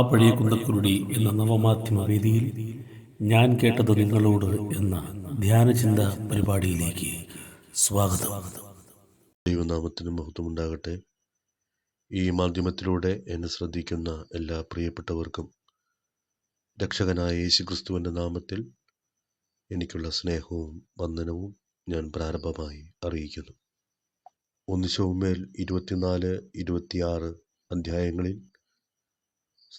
പഴയ കുന്തക്കുരുടി എന്ന നവമാധ്യമ വേദിയിൽ ഞാൻ കേട്ടത് നിങ്ങളോട് എന്ന ധ്യാനചിന്ത പരിപാടിയിലേക്ക് സ്വാഗതം. ദൈവനാമത്തിന് മഹത്വമുണ്ടാകട്ടെ. ഈ മാധ്യമത്തിലൂടെ എന്നെ ശ്രദ്ധിക്കുന്ന എല്ലാ പ്രിയപ്പെട്ടവർക്കും രക്ഷകനായ യേശുക്രിസ്തുവിന്റെ നാമത്തിൽ എനിക്കുള്ള സ്നേഹവും വന്ദനവും ഞാൻ പ്രാരംഭമായി അറിയിക്കുന്നു. ഒന്ന് ശൗമേൽ ഇരുപത്തിനാല് ഇരുപത്തിയാറ് അധ്യായങ്ങളിൽ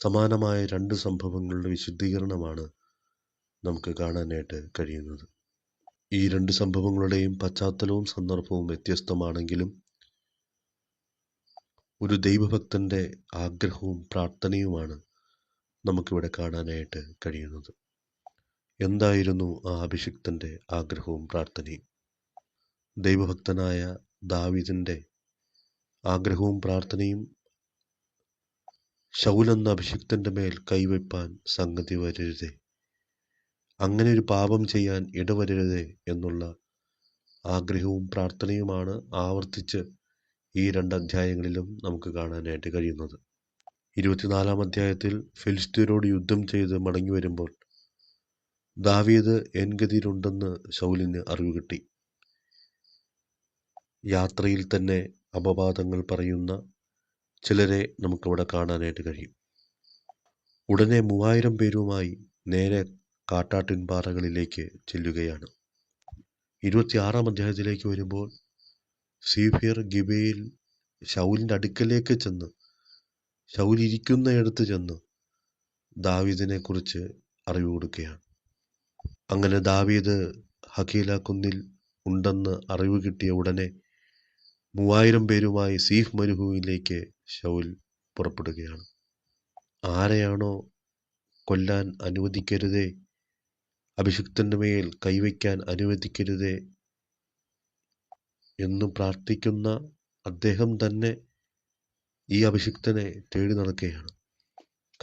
സമാനമായ രണ്ട് സംഭവങ്ങളുടെ വിശുദ്ധീകരണമാണ് നമുക്ക് കാണാനായിട്ട് കഴിയുന്നത്. ഈ രണ്ട് സംഭവങ്ങളുടെയും പശ്ചാത്തലവും സന്ദർഭവും വ്യത്യസ്തമാണെങ്കിലും ഒരു ദൈവഭക്തന്റെ ആഗ്രഹവും പ്രാർത്ഥനയുമാണ് നമുക്കിവിടെ കാണാനായിട്ട് കഴിയുന്നത്. എന്തായിരുന്നു ആ അഭിഷിക്തന്റെ ആഗ്രഹവും പ്രാർത്ഥനയും? ദൈവഭക്തനായ ദാവിദിന്റെ ആഗ്രഹവും പ്രാർത്ഥനയും ശൗലെന്ന അഭിഷിക്തന്റെ മേൽ കൈവെപ്പാൻ സംഗതി വരരുതേ. അങ്ങനെ ഒരു പാപം ചെയ്യാൻ ഇടവരരുതേ എന്നുള്ള ആഗ്രഹവും പ്രാർത്ഥനയുമാണ് ആവർത്തിച്ച് ഈ രണ്ട് അധ്യായങ്ങളിലും നമുക്ക് കാണാനായിട്ട് കഴിയുന്നത്. ഇരുപത്തിനാലാം അധ്യായത്തിൽ ഫിലിസ്തീനോട് യുദ്ധം ചെയ്ത് മടങ്ങി വരുമ്പോൾ ദാവീദ് എൻഗതിയിലുണ്ടെന്ന് ശൗലിന് അറിവ് കിട്ടി. യാത്രയിൽ തന്നെ അപവാദങ്ങൾ പറയുന്ന ചിലരെ നമുക്കവിടെ കാണാനായിട്ട് കഴിയും. ഉടനെ മൂവായിരം പേരുമായി നേരെ കാട്ടാട്ടിൻ പാറകളിലേക്ക് ചെല്ലുകയാണ്. ഇരുപത്തിയാറാം അധ്യായത്തിലേക്ക് വരുമ്പോൾ സീഫിയർ ഗിബയിൽ ഷൗലിന്റെ അടുക്കലേക്ക് ചെന്ന് ഷൗൽ ഇരിക്കുന്നയിടത്ത് ചെന്ന് ദാവീദിനെ കുറിച്ച് അറിവ് കൊടുക്കുകയാണ്. അങ്ങനെ ദാവീദ് ഹക്കീല കുന്നിൽ ഉണ്ടെന്ന് അറിവ് കിട്ടിയ ഉടനെ മൂവായിരം പേരുമായി സീഫ് മരുഭൂമിയിലേക്ക് ഷൗൽ പുറപ്പെടുകയാണ്. ആരെയാണോ കൊല്ലാൻ അനുവദിക്കരുതേ അഭിഷിക്തന്റെ മേൽ കൈവയ്ക്കാൻ അനുവദിക്കരുതേ എന്ന് പ്രാർത്ഥിക്കുന്ന അദ്ദേഹം തന്നെ ഈ അഭിഷിക്തനെ തേടി നടക്കുകയാണ്.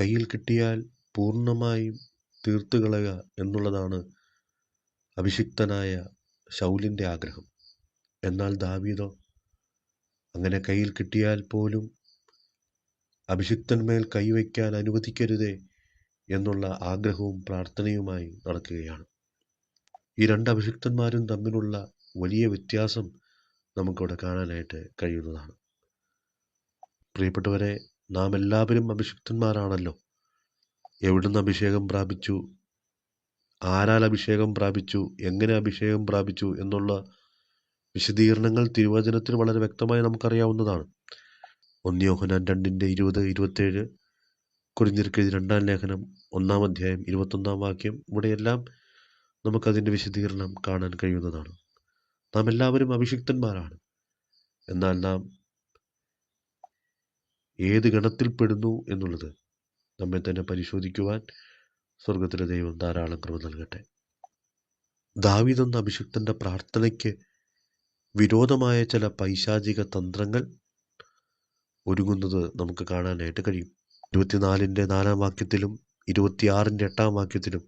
കയ്യിൽ കിട്ടിയാൽ പൂർണമായും തീർത്തു കളയുക എന്നുള്ളതാണ് അഭിഷിക്തനായ ശൗലിന്റെ ആഗ്രഹം. എന്നാൽ ദാവീദോ അങ്ങനെ കയ്യിൽ കിട്ടിയാൽ പോലും അഭിഷിക്തന്മേൽ കൈവയ്ക്കാൻ അനുവദിക്കരുതേ എന്നുള്ള ആഗ്രഹവും പ്രാർത്ഥനയുമായി നടക്കുകയാണ്. ഈ രണ്ട് അഭിഷിക്തന്മാരും തമ്മിലുള്ള വലിയ വ്യത്യാസം നമുക്കവിടെ കാണാനായിട്ട് കഴിയുന്നതാണ്. പ്രിയപ്പെട്ടവരെ നാം എല്ലാവരും അഭിഷിക്തന്മാരാണല്ലോ. എവിടുന്ന് അഭിഷേകം പ്രാപിച്ചു? ആരാൽ അഭിഷേകം പ്രാപിച്ചു? എങ്ങനെ അഭിഷേകം പ്രാപിച്ചു? എന്നുള്ള വിശദീകരണങ്ങൾ തിരുവചനത്തിൽ വളരെ വ്യക്തമായി നമുക്കറിയാവുന്നതാണ്. ഒന്നിയോഹനാൻ രണ്ടിന്റെ ഇരുപത് ഇരുപത്തേഴ്. കുറിഞ്ഞിരിക്കുന്ന രണ്ടാം ലേഖനം ഒന്നാം അധ്യായം ഇരുപത്തൊന്നാം വാക്യം. ഇവിടെയെല്ലാം നമുക്കതിന്റെ വിശദീകരണം കാണാൻ കഴിയുന്നതാണ്. നാം എല്ലാവരും അഭിഷിക്തന്മാരാണ്. എന്നാൽ നാം ഏത് ഗണത്തിൽപ്പെടുന്നു എന്നുള്ളത് നമ്മെ തന്നെ പരിശോധിക്കുവാൻ സ്വർഗത്തിലെ ദൈവം ധാരാളം കൃപ നൽകട്ടെ. ദാവീദ് അഭിഷിക്തന്റെ പ്രാർത്ഥനയ്ക്ക് വിരോധമായ ചില പൈശാചിക തന്ത്രങ്ങൾ ഒരുങ്ങുന്നത് നമുക്ക് കാണാനായിട്ട് കഴിയും. ഇരുപത്തിനാലിന്റെ നാലാം വാക്യത്തിലും ഇരുപത്തിയാറിന്റെ എട്ടാം വാക്യത്തിലും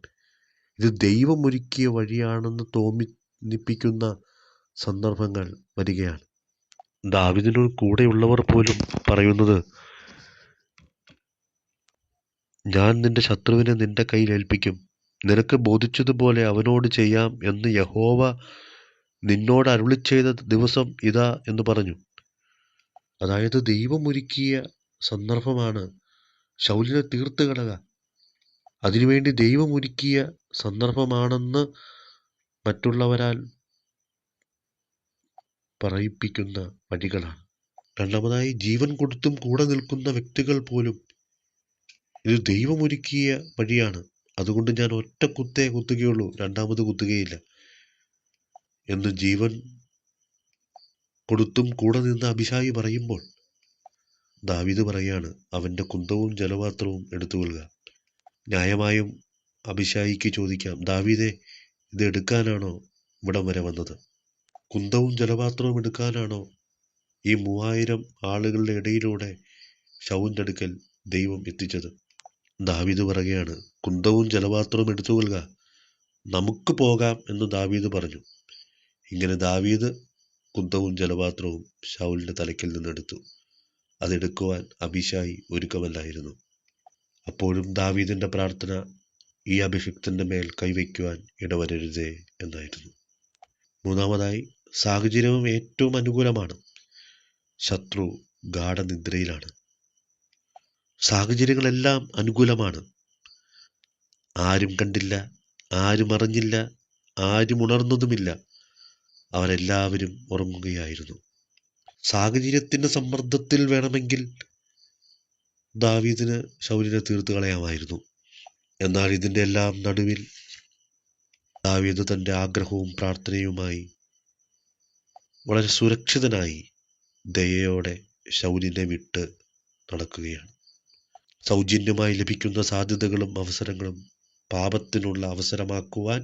ഇത് ദൈവം ഒരുക്കിയ വഴിയാണെന്ന് തോന്നിപ്പിക്കുന്ന സന്ദർഭങ്ങൾ വരികയാണ്. ദാവിദിനോട് കൂടെയുള്ളവർ പോലും പറയുന്നത് ഞാൻ നിന്റെ ശത്രുവിനെ നിന്റെ കയ്യിൽ ഏൽപ്പിക്കും. നിനക്ക് ബോധിച്ചതുപോലെ അവനോട് ചെയ്യാം എന്ന് യഹോവ നിന്നോട് അരുളിച്ചെയ്ത ദിവസം ഇതാ എന്ന് പറഞ്ഞു. അതായത് ദൈവം ഒരുക്കിയ സന്ദർഭമാണ് ശൗലിനെ തീർത്ത് കളക അതിനുവേണ്ടി ദൈവം ഒരുക്കിയ സന്ദർഭമാണെന്ന് മറ്റുള്ളവരാൽ പറയിപ്പിക്കുന്ന വഴികളാണ്. രണ്ടാമതായി ജീവൻ കൊടുത്തും കൂടെ നിൽക്കുന്ന വ്യക്തികൾ പോലും ഇത് ദൈവമൊരുക്കിയ വഴിയാണ്. അതുകൊണ്ട് ഞാൻ ഒറ്റ കുത്തേ കുത്തുകയുള്ളൂ. രണ്ടാമത് കുത്തുകയില്ല. എന്ന് ജീവൻ കൊടുത്തും കൂടെ നിന്ന് അഭിഷായി പറയുമ്പോൾ ദാവിദ് പറയാണ് അവന്റെ കുന്തവും ജലപാത്രവും എടുത്തുകൊള്ളുക ന്യായമായും അഭിഷായിക്ക് ചോദിക്കാം ദാവീദെ ഇത് എടുക്കാനാണോ ഇവിടം വരെ വന്നത്? കുന്തവും ജലപാത്രവും എടുക്കാനാണോ ഈ മൂവായിരം ആളുകളുടെ ഇടയിലൂടെ ഷൗവിന്റെ അടുക്കൽ ദൈവം എത്തിച്ചത്? ദാവീദ് പറയുകയാണ് കുന്തവും ജലപാത്രവും എടുത്തുകൊള്ളുക നമുക്ക് പോകാം എന്ന് ദാവീദ് പറഞ്ഞു. ഇങ്ങനെ ദാവീദ് കുന്തവും ജലപാത്രവും ഷൗലിന്റെ തലയ്ക്കിൽ നിന്നെടുത്തു. അതെടുക്കുവാൻ അഭിഷായി ഒരുക്കമല്ലായിരുന്നു അപ്പോഴും ദാവീദിന്റെ പ്രാർത്ഥന ഈ അഭിഷിക്തന്റെ മേൽ കൈവയ്ക്കുവാൻ ഇടവരരുതേ എന്നായിരുന്നു. മൂന്നാമതായി സാഹചര്യവും ഏറ്റവും അനുകൂലമാണ്. ശത്രു ഗാഠനിദ്രയിലാണ്. സാഹചര്യങ്ങളെല്ലാം അനുകൂലമാണ്. ആരും കണ്ടില്ല ആരും അറിഞ്ഞില്ല ആരും ഉണർന്നതുമില്ല. അവരെല്ലാവരും ഉറങ്ങുകയായിരുന്നു. സാഹചര്യത്തിന്റെ സമ്മർദ്ദത്തിൽ വേണമെങ്കിൽ ദാവീദിന് ശൗലിനെ തീർത്ത് കളയാമായിരുന്നു. എന്നാൽ ഇതിന്റെ എല്ലാം നടുവിൽ ദാവീദ് തന്റെ ആഗ്രഹവും പ്രാർത്ഥനയുമായി വളരെ സുരക്ഷിതനായി ദയയോടെ ശൗലിനെ വിട്ട് നടക്കുകയാണ്. സൗജന്യമായി ലഭിക്കുന്ന സാധ്യതകളും അവസരങ്ങളും പാപത്തിനുള്ള അവസരമാക്കുവാൻ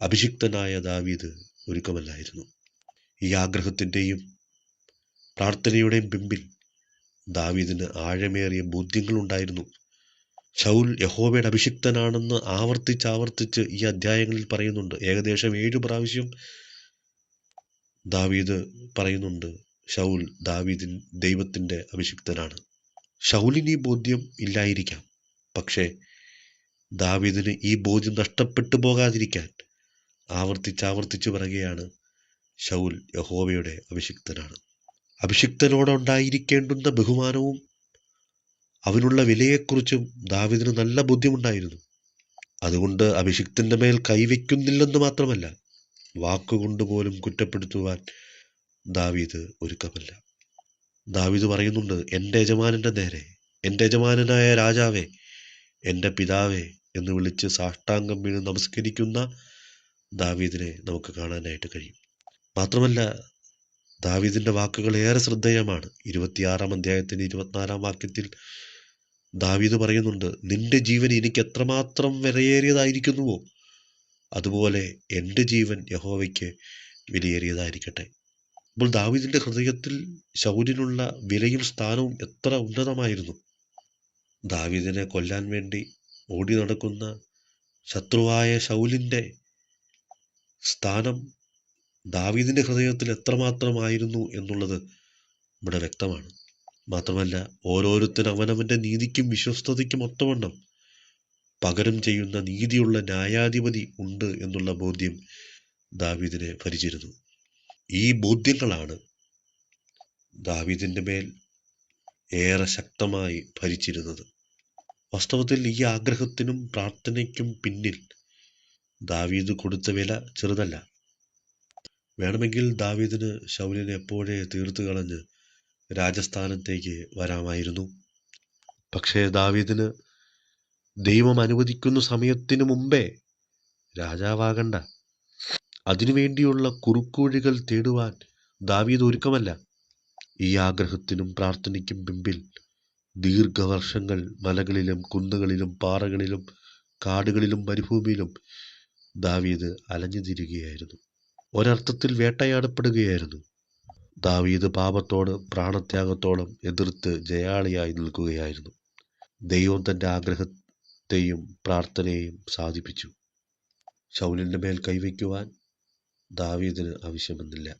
അഭിഷിക്തനായ ദാവീദ് ഒരുക്കമല്ലായിരുന്നു. ഈ ആഗ്രഹത്തിന്റെയും പ്രാർത്ഥനയുടെയും പിമ്പിൽ ദാവീദിന് ആഴമേറിയ ബോധ്യങ്ങളുണ്ടായിരുന്നു. ഷൗൽ യഹോബയുടെ അഭിഷിക്തനാണെന്ന് ആവർത്തിച്ച് ആവർത്തിച്ച് ഈ അധ്യായങ്ങളിൽ പറയുന്നുണ്ട്. ഏകദേശം ഏഴു പ്രാവശ്യം ദാവീദ് പറയുന്നുണ്ട് ഷൗൽ ദാവീദിൻ ദൈവത്തിന്റെ അഭിഷിക്തനാണ്. ഷൗലിന് ഈ ബോധ്യം ഇല്ലായിരിക്കാം. പക്ഷേ ദാവീദിന് ഈ ബോധ്യം നഷ്ടപ്പെട്ടു പോകാതിരിക്കാൻ ആവർത്തിച്ച് ആവർത്തിച്ച് പറയുകയാണ് ഷൗൽ യഹോവയുടെ അഭിഷിക്തനാണ്. അഭിഷിക്തനോടുണ്ടായിരിക്കേണ്ടുന്ന ബഹുമാനവും അവനുള്ള വിലയെക്കുറിച്ചും ദാവിദിന് നല്ല ബോധ്യമുണ്ടായിരുന്നു അതുകൊണ്ട് അഭിഷിക്തന്റെ മേൽ കൈവയ്ക്കുന്നില്ലെന്ന് മാത്രമല്ല വാക്കുകൊണ്ട് പോലും കുറ്റപ്പെടുത്തുവാൻ ദാവീദ് ഒരുക്കമല്ല. ദാവീദ് പറയുന്നുണ്ട് എന്റെ യജമാനന്റെ നേരെ എന്റെ യജമാനനായ രാജാവേ എന്റെ പിതാവേ എന്ന് വിളിച്ച് സാഷ്ടാംഗം വീണ് നമസ്കരിക്കുന്ന ദാവീദിനെ നമുക്ക് കാണാനായിട്ട് കഴിയും. മാത്രമല്ല ദാവീദിന്റെ വാക്കുകൾ ഏറെ ശ്രദ്ധേയമാണ്. ഇരുപത്തിയാറാം അധ്യായത്തിന് ഇരുപത്തിനാലാം വാക്യത്തിൽ ദാവീദ് പറയുന്നുണ്ട് നിന്റെ ജീവൻ എനിക്ക് എത്രമാത്രം വിലയേറിയതായിരിക്കുന്നുവോ അതുപോലെ എന്റെ ജീവൻ യഹോവയ്ക്ക് വിലയേറിയതായിരിക്കട്ടെ. അപ്പോൾ ദാവീദിന്റെ ഹൃദയത്തിൽ ശൗര്യനുള്ള വിലയും സ്ഥാനവും എത്ര ഉന്നതമായിരുന്നു. ദാവീദിനെ കൊല്ലാൻ വേണ്ടി ഓടി നടക്കുന്ന ശത്രുവായ ശൗലിന്റെ സ്ഥാനം ദാവീദിന്റെ ഹൃദയത്തിൽ എത്രമാത്രമായിരുന്നു എന്നുള്ളത് ഇവിടെ വ്യക്തമാണ്. മാത്രമല്ല ഓരോരുത്തരും അവനവന്റെ നീതിക്കും വിശ്വസ്തതയ്ക്കും ഒത്തവണ്ണം പകരം ചെയ്യുന്ന നീതിയുള്ള ന്യായാധിപതി ഉണ്ട് എന്നുള്ള ബോധ്യം ദാവീദിനെ ഭരിച്ചിരുന്നു. ഈ ബോധ്യങ്ങളാണ് ദാവീദിന്റെ മേൽ ഏറെ ശക്തമായി ഭരിച്ചിരുന്നത്. വാസ്തവത്തിൽ ഈ ആഗ്രഹത്തിനും പ്രാർത്ഥനയ്ക്കും പിന്നിൽ ദാവീദ് കൊടുത്ത വില ചെറുതല്ല. വേണമെങ്കിൽ ദാവീദിന് ശൗലിനെ എപ്പോഴേ തീർത്തു കളഞ്ഞ് രാജസ്ഥാനത്തേക്ക് വരാമായിരുന്നു. പക്ഷേ ദാവീദിന് ദൈവം അനുവദിക്കുന്ന സമയത്തിനു മുമ്പേ രാജാവാകണ്ട. അതിനുവേണ്ടിയുള്ള കുറുക്കുവഴികൾ തേടുവാൻ ദാവീദ് ഒരുക്കമല്ല. ഈ ആഗ്രഹത്തിനും പ്രാർത്ഥനയ്ക്കും പിമ്പിൽ ദീർഘവർഷങ്ങൾ മലകളിലും കുന്നുകളിലും പാറകളിലും കാടുകളിലും മരുഭൂമിയിലും ദാവീദ് അലഞ്ഞു തിരികുകയായിരുന്നു ഒരർത്ഥത്തിൽ വേട്ടയാടപ്പെടുകയായിരുന്നു. ദാവീദ് പാപത്തോട് പ്രാണത്യാഗത്തോളം എതിർത്ത് ജയാളിയായി നിൽക്കുകയായിരുന്നു. ദൈവം തന്റെ ആഗ്രഹത്തെയും പ്രാർത്ഥനയെയും സാധിപ്പിച്ചു. ശൗലിന്റെ മേൽ കൈവയ്ക്കുവാൻ ദാവീദിന് ആവശ്യമെന്നില്ല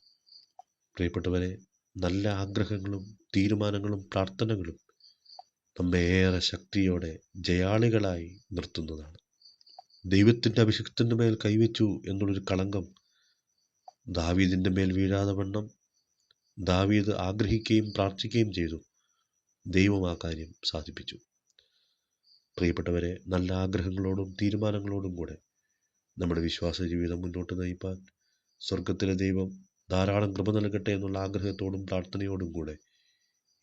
പ്രിയപ്പെട്ടവരെ നല്ല ആഗ്രഹങ്ങളും തീരുമാനങ്ങളും പ്രാർത്ഥനകളും നമ്മെ ഏറെ ശക്തിയോടെ ജയാളികളായി നിർത്തുന്നതാണ്. ദൈവത്തിന്റെ അഭിഷിക്തന്റെ മേൽ കൈവച്ചു എന്നുള്ളൊരു കളങ്കം ദാവീദിന്റെ മേൽ വീഴാതെ വണ്ണം ദാവീദ് ആഗ്രഹിക്കുകയും പ്രാർത്ഥിക്കുകയും ചെയ്തു. ദൈവം ആ കാര്യം സാധിപ്പിച്ചു. പ്രിയപ്പെട്ടവരെ നല്ല ആഗ്രഹങ്ങളോടും തീരുമാനങ്ങളോടും കൂടെ നമ്മുടെ വിശ്വാസ ജീവിതം മുന്നോട്ട് നയിപ്പാൻ സ്വർഗത്തിലെ ദൈവം ധാരാളം കൃപ നൽകട്ടെ എന്നുള്ള ആഗ്രഹത്തോടും പ്രാർത്ഥനയോടും കൂടെ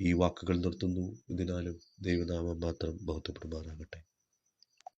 ഈ വാക്കുകൾ നിർത്തുന്നു. ഇതിനാലും ദൈവനാമം മാത്രം ബഹുത്തപ്പെടുമാറാകട്ടെ